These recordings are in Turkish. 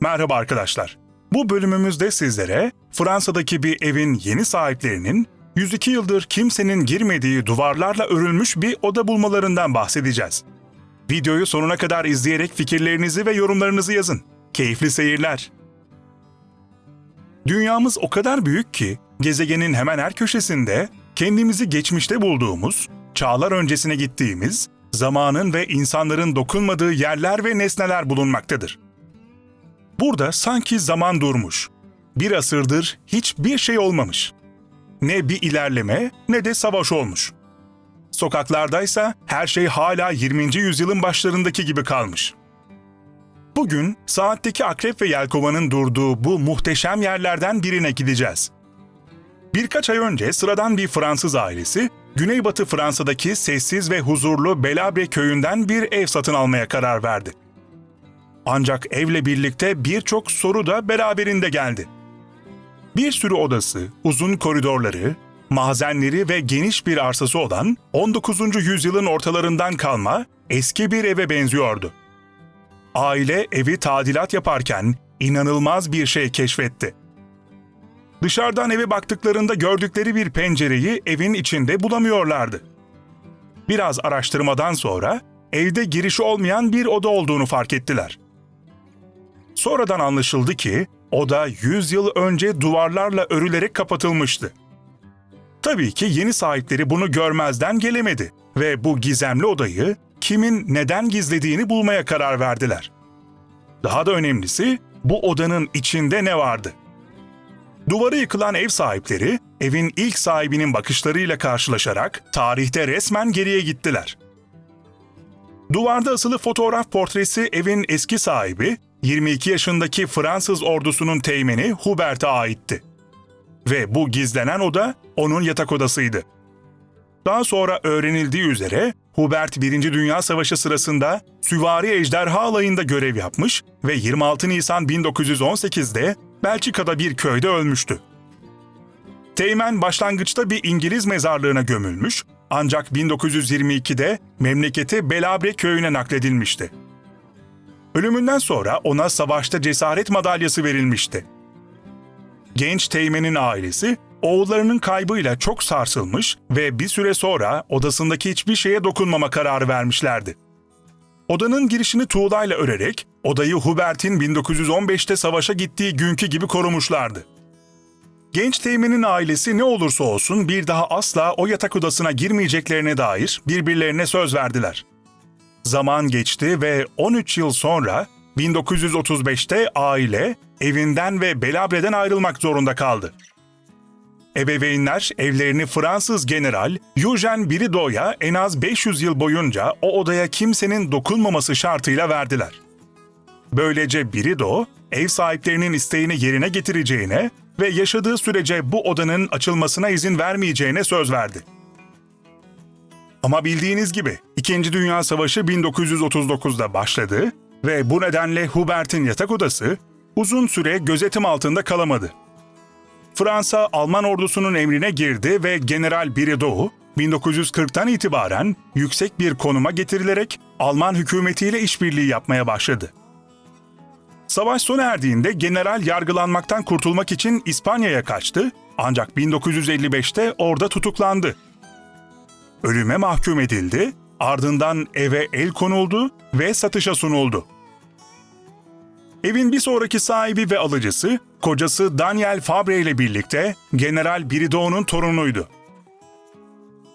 Merhaba arkadaşlar. Bu bölümümüzde sizlere Fransa'daki bir evin yeni sahiplerinin 102 yıldır kimsenin girmediği duvarlarla örülmüş bir oda bulmalarından bahsedeceğiz. Videoyu sonuna kadar izleyerek fikirlerinizi ve yorumlarınızı yazın. Keyifli seyirler. Dünyamız o kadar büyük ki gezegenin hemen her köşesinde kendimizi geçmişte bulduğumuz, çağlar öncesine gittiğimiz, zamanın ve insanların dokunmadığı yerler ve nesneler bulunmaktadır. Burada sanki zaman durmuş. Bir asırdır hiçbir şey olmamış. Ne bir ilerleme ne de savaş olmuş. Sokaklardaysa her şey hala 20. yüzyılın başlarındaki gibi kalmış. Bugün saatteki akrep ve yelkovanın durduğu bu muhteşem yerlerden birine gideceğiz. Birkaç ay önce sıradan bir Fransız ailesi, Güneybatı Fransa'daki sessiz ve huzurlu Belabre köyünden bir ev satın almaya karar verdi. Ancak evle birlikte birçok soru da beraberinde geldi. Bir sürü odası, uzun koridorları, mazenleri ve geniş bir arsası olan 19. yüzyılın ortalarından kalma eski bir eve benziyordu. Aile evi tadilat yaparken inanılmaz bir şey keşfetti. Dışarıdan eve baktıklarında gördükleri bir pencereyi evin içinde bulamıyorlardı. Biraz araştırmadan sonra evde girişi olmayan bir oda olduğunu fark ettiler. Sonradan anlaşıldı ki oda 100 yıl önce duvarlarla örülerek kapatılmıştı. Tabii ki yeni sahipleri bunu görmezden gelemedi ve bu gizemli odayı kimin neden gizlediğini bulmaya karar verdiler. Daha da önemlisi bu odanın içinde ne vardı? Duvarı yıkılan ev sahipleri evin ilk sahibinin bakışlarıyla karşılaşarak tarihte resmen geriye gittiler. Duvarda asılı fotoğraf portresi evin eski sahibi 22 yaşındaki Fransız ordusunun teğmeni Hubert'e aitti. Ve bu gizlenen oda onun yatak odasıydı. Daha sonra öğrenildiği üzere Hubert 1. Dünya Savaşı sırasında Süvari Ejderha Alayı'nda görev yapmış ve 26 Nisan 1918'de Belçika'da bir köyde ölmüştü. Teğmen başlangıçta bir İngiliz mezarlığına gömülmüş ancak 1922'de memleketi Belabre köyüne nakledilmişti. Ölümünden sonra ona savaşta cesaret madalyası verilmişti. Genç Teğmen'in ailesi oğullarının kaybıyla çok sarsılmış ve bir süre sonra odasındaki hiçbir şeye dokunmama kararı vermişlerdi. Odanın girişini tuğlayla örerek odayı Hubert'in 1915'te savaşa gittiği günkü gibi korumuşlardı. Genç Teğmen'in ailesi ne olursa olsun bir daha asla o yatak odasına girmeyeceklerine dair birbirlerine söz verdiler. Zaman geçti ve 13 yıl sonra 1935'te aile evinden ve Belabre'den ayrılmak zorunda kaldı. Ebeveynler evlerini Fransız general Eugène Brido'ya en az 500 yıl boyunca o odaya kimsenin dokunmaması şartıyla verdiler. Böylece Brido, ev sahiplerinin isteğini yerine getireceğine ve yaşadığı sürece bu odanın açılmasına izin vermeyeceğine söz verdi. Ama bildiğiniz gibi İkinci Dünya Savaşı 1939'da başladı ve bu nedenle Hubert'in yatak odası uzun süre gözetim altında kalamadı. Fransa Alman ordusunun emrine girdi ve General Bridow 1940'tan itibaren yüksek bir konuma getirilerek Alman hükümetiyle işbirliği yapmaya başladı. Savaş sona erdiğinde general yargılanmaktan kurtulmak için İspanya'ya kaçtı ancak 1955'te orada tutuklandı. Ölüme mahkum edildi, ardından eve el konuldu ve satışa sunuldu. Evin bir sonraki sahibi ve alıcısı, kocası Daniel Fabre ile birlikte General Brido'nun torunuydu.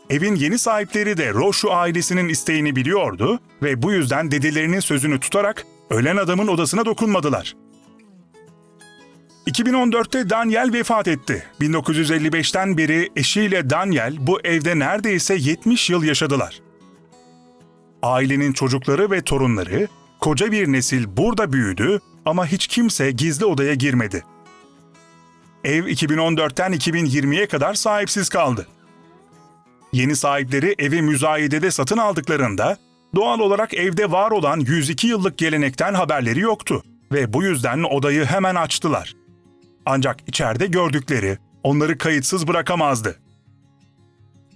Evin yeni sahipleri de Rochu ailesinin isteğini biliyordu ve bu yüzden dedelerinin sözünü tutarak ölen adamın odasına dokunmadılar. 2014'te Daniel vefat etti. 1955'ten beri eşiyle Daniel bu evde neredeyse 70 yıl yaşadılar. Ailenin çocukları ve torunları, koca bir nesil burada büyüdü ama hiç kimse gizli odaya girmedi. Ev 2014'ten 2020'ye kadar sahipsiz kaldı. Yeni sahipleri evi müzayedede satın aldıklarında doğal olarak evde var olan 102 yıllık gelenekten haberleri yoktu ve bu yüzden odayı hemen açtılar. Ancak içeride gördükleri onları kayıtsız bırakamazdı.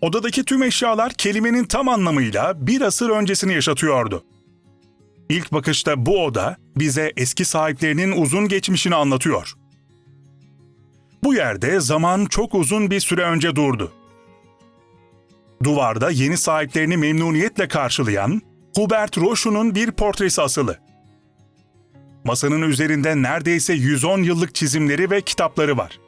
Odadaki tüm eşyalar kelimenin tam anlamıyla bir asır öncesini yaşatıyordu. İlk bakışta bu oda bize eski sahiplerinin uzun geçmişini anlatıyor. Bu yerde zaman çok uzun bir süre önce durdu. Duvarda yeni sahiplerini memnuniyetle karşılayan Hubert Rochu'nun bir portresi asılı. Masanın üzerinde neredeyse 110 yıllık çizimleri ve kitapları var.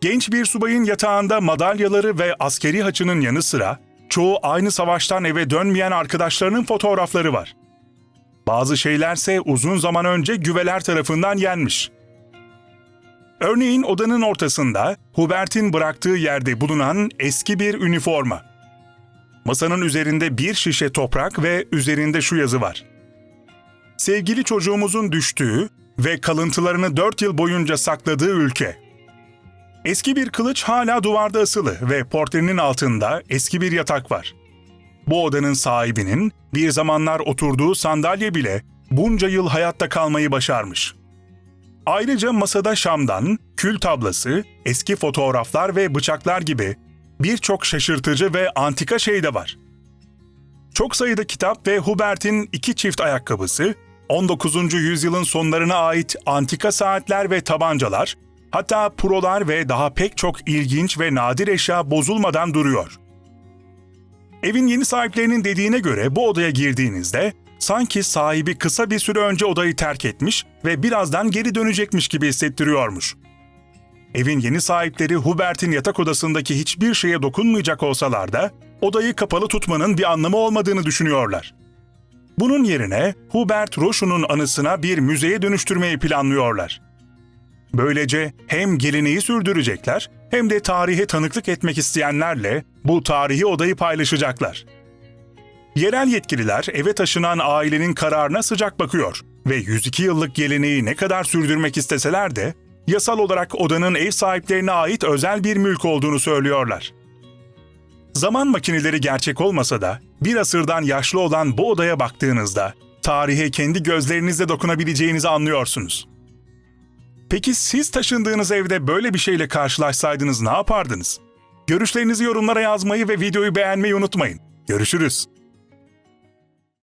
Genç bir subayın yatağında madalyaları ve askeri haçının yanı sıra çoğu aynı savaştan eve dönmeyen arkadaşlarının fotoğrafları var. Bazı şeylerse uzun zaman önce güveler tarafından yenmiş. Örneğin odanın ortasında Hubert'in bıraktığı yerde bulunan eski bir üniforma. Masanın üzerinde bir şişe toprak ve üzerinde şu yazı var. Sevgili çocuğumuzun düştüğü ve kalıntılarını dört yıl boyunca sakladığı ülke. Eski bir kılıç hala duvarda asılı ve portrenin altında eski bir yatak var. Bu odanın sahibinin bir zamanlar oturduğu sandalye bile bunca yıl hayatta kalmayı başarmış. Ayrıca masada şamdan, kül tablası, eski fotoğraflar ve bıçaklar gibi birçok şaşırtıcı ve antika şey de var. Çok sayıda kitap ve Hubert'in iki çift ayakkabısı, 19. yüzyılın sonlarına ait antika saatler ve tabancalar, hatta prolar ve daha pek çok ilginç ve nadir eşya bozulmadan duruyor. Evin yeni sahiplerinin dediğine göre bu odaya girdiğinizde sanki sahibi kısa bir süre önce odayı terk etmiş ve birazdan geri dönecekmiş gibi hissettiriyormuş. Evin yeni sahipleri Hubert'in yatak odasındaki hiçbir şeye dokunmayacak olsalar da odayı kapalı tutmanın bir anlamı olmadığını düşünüyorlar. Bunun yerine Hubert Rochu'nun anısına bir müzeye dönüştürmeyi planlıyorlar. Böylece hem geleneği sürdürecekler hem de tarihe tanıklık etmek isteyenlerle bu tarihi odayı paylaşacaklar. Yerel yetkililer eve taşınan ailenin kararına sıcak bakıyor ve 102 yıllık geleneği ne kadar sürdürmek isteseler de yasal olarak odanın ev sahiplerine ait özel bir mülk olduğunu söylüyorlar. Zaman makineleri gerçek olmasa da bir asırdan yaşlı olan bu odaya baktığınızda tarihe kendi gözlerinizle dokunabileceğinizi anlıyorsunuz. Peki siz taşındığınız evde böyle bir şeyle karşılaşsaydınız ne yapardınız? Görüşlerinizi yorumlara yazmayı ve videoyu beğenmeyi unutmayın. Görüşürüz.